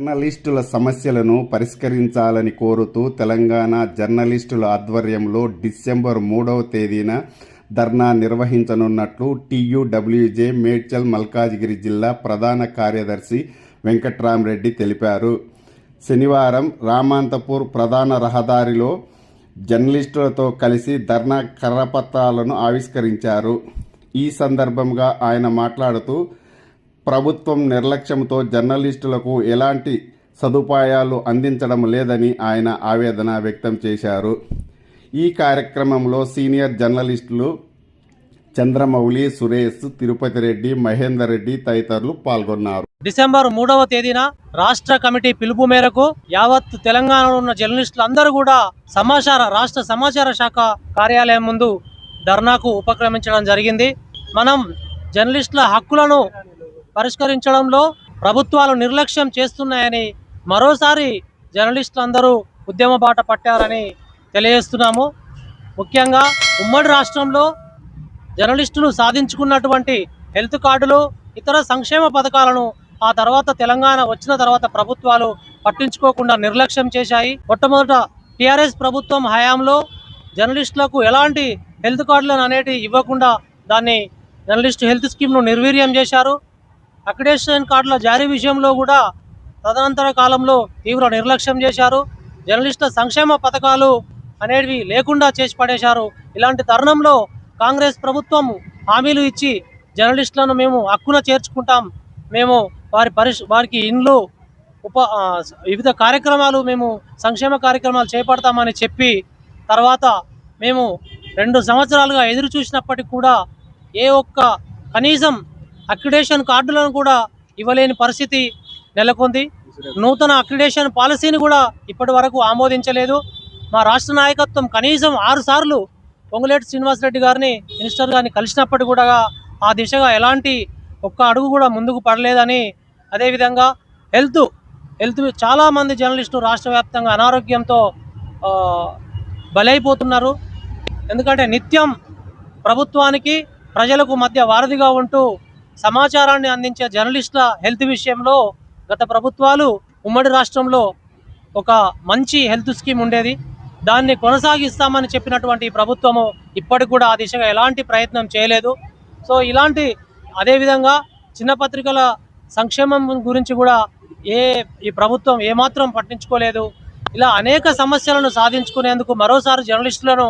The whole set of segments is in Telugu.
జర్నలిస్టుల సమస్యలను పరిష్కరించాలని కోరుతూ తెలంగాణ జర్నలిస్టుల ఆధ్వర్యంలో డిసెంబర్ మూడవ తేదీన ధర్నా నిర్వహించనున్నట్లు టీయూడబ్ల్యూజే మేడ్చల్ మల్కాజిగిరి జిల్లా ప్రధాన కార్యదర్శి వెంకట్రామరెడ్డి తెలిపారు. శనివారం రామాంతపూర్ ప్రధాన రహదారిలో జర్నలిస్టులతో కలిసి ధర్నా కరపత్రాలను ఆవిష్కరించారు. ఈ సందర్భంగా ఆయన మాట్లాడుతూ ప్రభుత్వం నిర్లక్ష్యంతో జర్నలిస్టులకు ఎలాంటి సదుపాయాలు అందించడం లేదని ఆయన ఆవేదన వ్యక్తం చేశారు. ఈ కార్యక్రమంలో సీనియర్ జర్నలిస్టులు చంద్రమౌళి సురేష్ తిరుపతి రెడ్డి మహేందర్ రెడ్డి తదితరులు పాల్గొన్నారు. డిసెంబర్ మూడవ తేదీన రాష్ట్ర కమిటీ పిలుపు మేరకు యావత్ తెలంగాణలో ఉన్న జర్నలిస్టులు అందరూ కూడా సమాచార రాష్ట్ర సమాచార శాఖ కార్యాలయం ముందు ధర్నాకు ఉపక్రమించడం జరిగింది. మనం జర్నలిస్టుల హక్కులను పరిష్కరించడంలో ప్రభుత్వాలు నిర్లక్ష్యం చేస్తున్నాయని మరోసారి జర్నలిస్టులు అందరూ ఉద్యమ బాట పట్టారని తెలియజేస్తున్నాము. ముఖ్యంగా ఉమ్మడి రాష్ట్రంలో జర్నలిస్టులు సాధించుకున్నటువంటి హెల్త్ కార్డులు ఇతర సంక్షేమ పథకాలను ఆ తర్వాత తెలంగాణ వచ్చిన తర్వాత ప్రభుత్వాలు పట్టించుకోకుండా నిర్లక్ష్యం చేశాయి. మొట్టమొదట టీఆర్ఎస్ ప్రభుత్వం హయాంలో జర్నలిస్టులకు ఎలాంటి హెల్త్ కార్డులను అనేటివి ఇవ్వకుండా దాన్ని జర్నలిస్ట్ హెల్త్ స్కీమ్ను నిర్వీర్యం చేశారు. అక్రిడేషన్ కార్డుల జారీ విషయంలో కూడా తదనంతర కాలంలో తీవ్ర నిర్లక్ష్యం చేశారు. జర్నలిస్టుల సంక్షేమ పథకాలు అనేవి లేకుండా చేసి పడేశారు. ఇలాంటి తరుణంలో కాంగ్రెస్ ప్రభుత్వం హామీలు ఇచ్చి జర్నలిస్టులను మేము హక్కున చేర్చుకుంటాం. మేము వారి పరిష్ వారికి ఇండ్లు ఉప వివిధ కార్యక్రమాలు మేము సంక్షేమ కార్యక్రమాలు చేపడతామని చెప్పి తర్వాత మేము రెండు సంవత్సరాలుగా ఎదురు చూసినప్పటికి కూడా ఏ ఒక్క కనీసం అక్రిడేషన్ కార్డులను కూడా ఇవ్వలేని పరిస్థితి నెలకొంది. నూతన అక్రిడేషన్ పాలసీని కూడా ఇప్పటి వరకు ఆమోదించలేదు. మా రాష్ట్ర నాయకత్వం కనీసం ఆరు సార్లు పొంగులేటి శ్రీనివాసరెడ్డి గారిని మినిస్టర్ గారిని కలిసినప్పటి కూడా ఆ దిశగా ఎలాంటి ఒక్క అడుగు కూడా ముందుకు పడలేదని అదేవిధంగా హెల్త్ హెల్త్ చాలామంది జర్నలిస్టులు రాష్ట్ర వ్యాప్తంగా అనారోగ్యంతో బలైపోతున్నారు. ఎందుకంటే నిత్యం ప్రభుత్వానికి ప్రజలకు మధ్య వారధిగా ఉంటూ సమాచారాన్ని అందించే జర్నలిస్టుల హెల్త్ విషయంలో గత ప్రభుత్వాలు ఉమ్మడి రాష్ట్రంలో ఒక మంచి హెల్త్ స్కీమ్ ఉండేది. దాన్ని కొనసాగిస్తామని చెప్పినటువంటి ప్రభుత్వము ఇప్పటికి కూడా ఆ దిశగా ఎలాంటి ప్రయత్నం చేయలేదు. సో ఇలాంటి అదేవిధంగా చిన్న పత్రికల సంక్షేమం గురించి కూడా ఏ ఈ ప్రభుత్వం ఏమాత్రం పట్టించుకోలేదు. ఇలా అనేక సమస్యలను సాధించుకునేందుకు మరోసారి జర్నలిస్టులను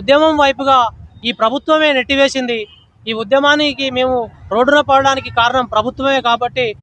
ఉద్యమం వైపుగా ఈ ప్రభుత్వమే నెట్టివేసింది. ఈ ఉద్యమానికి మేము రోడ్డున పడడానికి కారణం ప్రభుత్వమే కాబట్టి